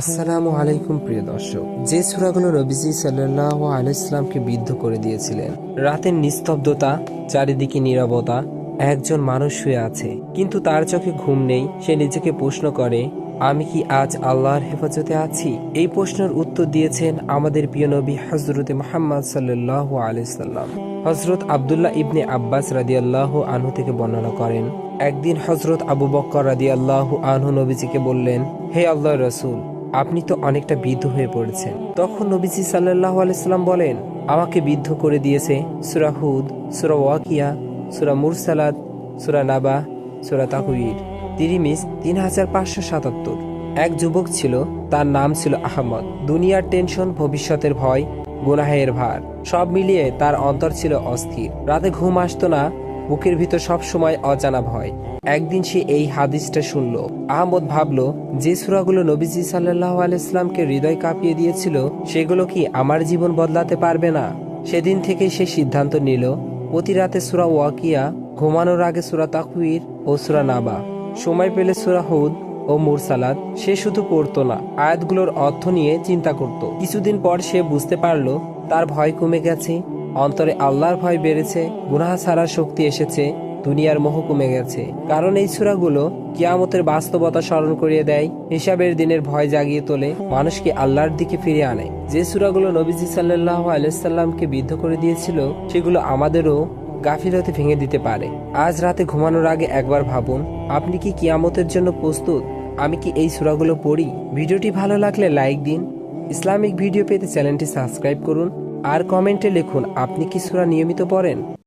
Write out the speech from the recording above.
আসসালামু আলাইকুম, প্রিয় দর্শক। যে সূরাগুলো নবীজি সাল্লাল্লাহু আলাইহি ইসলামকে বিদ্ধ করে দিয়েছিলেন, রাতের নিস্তব্ধতা, চারিদিকে নীরবতা, একজন মানুষ শুয়ে আছে, কিন্তু তার চোখে ঘুম নেই, সে নিজেকে প্রশ্ন করে, আমি কি আজ আল্লাহর হেফাজতে আছি? এই প্রশ্নের উত্তর দিয়েছেন আমাদের প্রিয় নবী হজরত মোহাম্মদ সাল্লাল্লাহু আলাইহি সাল্লাম। হজরত আবদুল্লাহ ইবনে আব্বাস রাদিয়াল্লাহু আনহু থেকে বর্ণনা করেন, একদিন হজরত আবু বক্কর রাদিয়াল্লাহু আনহু নবীজিকে বললেন, হে আল্লাহ রসুল আপনি তো অনেকটা বিদ্ধ হয়ে পড়েছেন। তখন নবীজি সাল্লাহ আলাইসাল্লাম বলেন, আমাকে বিদ্ধ করে দিয়েছে সুরা হুদ, সুরা ওয়াকিয়া, সুরা মুরসালাদ সুরা নাবা, সুরা তাকুইর তিরিমিস তিন হাজার পাঁচশো সাতাত্তর। এক যুবক ছিল, তার নাম ছিল আহমদ। দুনিয়ার টেনশন, ভবিষ্যতের ভয়, গুনাহের ভার, সব মিলিয়ে তার অন্তর ছিল অস্থির। রাতে ঘুম আসতো না বুকের ভিতর সব সময় অজানা ভয়। একদিন সে এই হাদিসটা শুনল। আহমদ ভাবল, যে সুরাগুলো নবীজি সাল্লাহ আলাইসলামকে হৃদয় কাঁপিয়ে দিয়েছিল, সেগুলো কি আমার জীবন বদলাতে পারবে না? সেদিন থেকে সে সিদ্ধান্ত নিল, প্রতি রাতে সুরা ওয়াকিয়া, ঘুমানোর আগে সুরা তাকুইর ও সুরা নাবা। সময় পেলে সুরা হুদ ও মুরসালাদ সে শুধু পড়তো না, আয়াতগুলোর অর্থ নিয়ে চিন্তা করত। কিছুদিন পর সে বুঝতে পারল, তার ভয় কমে গেছে। অন্তরে আল্লাহর ভয় বেড়েছে, গুনাহ ছাড়ার শক্তি এসেছে, দুনিয়ার মোহ কমে গেছে। কারণ এই সুরাগুলো কিয়ামতের বাস্তবতা স্মরণ করিয়ে দেয়, হিসাবের দিনের ভয় জাগিয়ে তোলে, মানুষকে আল্লাহর দিকে ফিরে আনে। যে সুরাগুলো নবীজি সাল্লাহ আলাইসাল্লামকে বিদ্ধ করে দিয়েছিল, সেগুলো আমাদেরও গাফিলতে ভেঙে দিতে পারে। আজ রাতে ঘুমানোর আগে একবার ভাবুন, আপনি কি কিয়ামতের জন্য প্রস্তুত? আমি কি এই সুরাগুলো পড়ি? ভিডিওটি ভালো লাগলে লাইক দিন। ইসলামিক ভিডিও পেতে চ্যানেলটি সাবস্ক্রাইব করুন। আর কমেন্টে লিখুন আপনি কি সুরা নিয়মিত পড়েন?